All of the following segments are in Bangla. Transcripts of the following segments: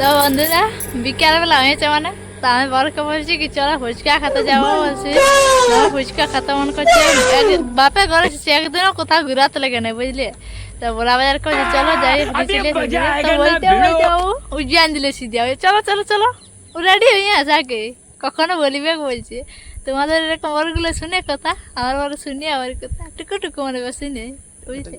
তো বন্ধুরা বিকালবেলা হয়েছে মানে তো আমি বরকে বলছি কি চলো ফুচকা খেতে যাব বলছি। ফুচকা খেতে মন করছে বাপে ঘরে এসেছি একদিনও কোথাও ঘুরাতে লেগে নেই বুঝলি? তো বড়া বাজার করছে চলো যাই তো বলতে বলতে দিলে সিধা ওই চলো চলো চলো রেডি হয়ে আগে। কখনো বলিবে বলছে। তোমাদের এরকম ওরগুলো শুনে কথা আমার বড় শুনি আমার কথা টুকু টুকু মনে শুনে বুঝলে?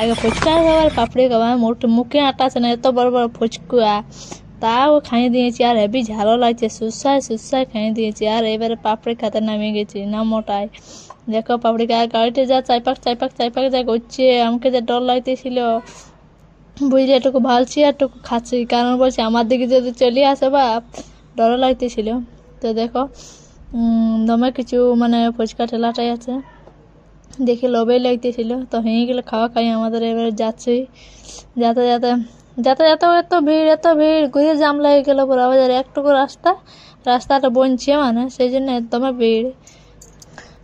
আগে ফুচকা খাব আর পাপড়ি খাব আমার মুখ আটা আছে না, এত বড় বড় ফুচকা। তাও খাইয়ে দিয়েছি, আর হেবি ঝালো লাগছে সুসায় সুসায় খাইয়ে দিয়েছি। আর এবারে পাপড়ি খাতে নামিয়ে গেছি, না মোটাই। দেখো পাপড়ি খায় গাড়িতে যা চাইপাক চাইপাক চাইপাক যা করছে, আমাকে যা ডর লাগতেছিল। বুঝলি, এটুকু ভালছি, আর টুকু খাচ্ছি। কারণ বলছি, আমার দিকে যদি চলে আসে বা, ডর লাগতেছিল। তো দেখো দমে কিছু মানে ফুচকা ঠেলাটাই আছে। দেখে লোভেই লাগতেছিল। তো হয়ে গেলে খাওয়া খাই আমাদের এবার যাচ্ছি। যাতে যাতে যাতে যাতে এত ভিড় এত ভিড়, ঘুরে জাম লাগে গেল পুরো। বাজারে একটুকু রাস্তা, রাস্তাটা বনছে মানে সেই জন্য একদমই ভিড়।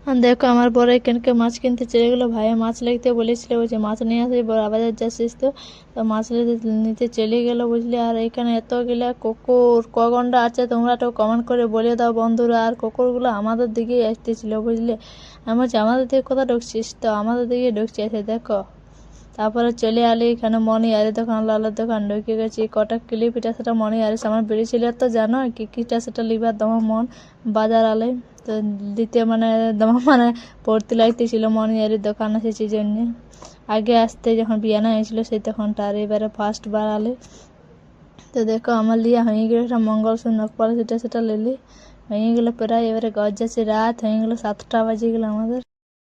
দেখো আমার বড় এখানকে মাছ কিনতে চলে গেলো। ভাইয়া মাছ লাগতে বলেছিল বলছে মাছ নিয়ে আসি বড় বাজার যাচ্ছিস তো? তো মাছ নিতে- চলে গেলো বুঝলি। আর এখানে এত গেলে কুকুর কগন্ডা আছে তোমরা তো কমেন্ট করে বলে দাও বন্ধুরা। আর কুকুরগুলো আমাদের দিকেই আসতেছিল বুঝলে। আমি বলছি আমাদের দিকে কোথায় ঢুকছিস তো? আমাদের দিকে ঢুকছে এসে দেখো। তারপরে চলে আলি এখানে মনি আরে দোকান, লালের দোকান। ঢুকে গেছি, কটা ক্লিপ এটা সেটা মনি আরে আমার বেড়ে ছিল তো জানো কি, কিটা সেটা লিবার দমা মন, বাজার আলে। তো দ্বিতীয় মানে মানে পড়তে লাগতেছিল মনিয়ারি দোকান সেই জন্যে আগে আসতে যখন বিয়ানা হয়েছিল সেই তখন তার এবারে ফার্স্ট বার আলে তো দেখো, আমার লিয়া হয়ে গেলো, একটা মঙ্গলসূত্র নকপাল সেটা সেটা লেলি। হয়ে গেলো প্রায় এবারে গজ যাচ্ছে রাত, হয়ে গেলো সাতটা বাজে গেলো আমাদের।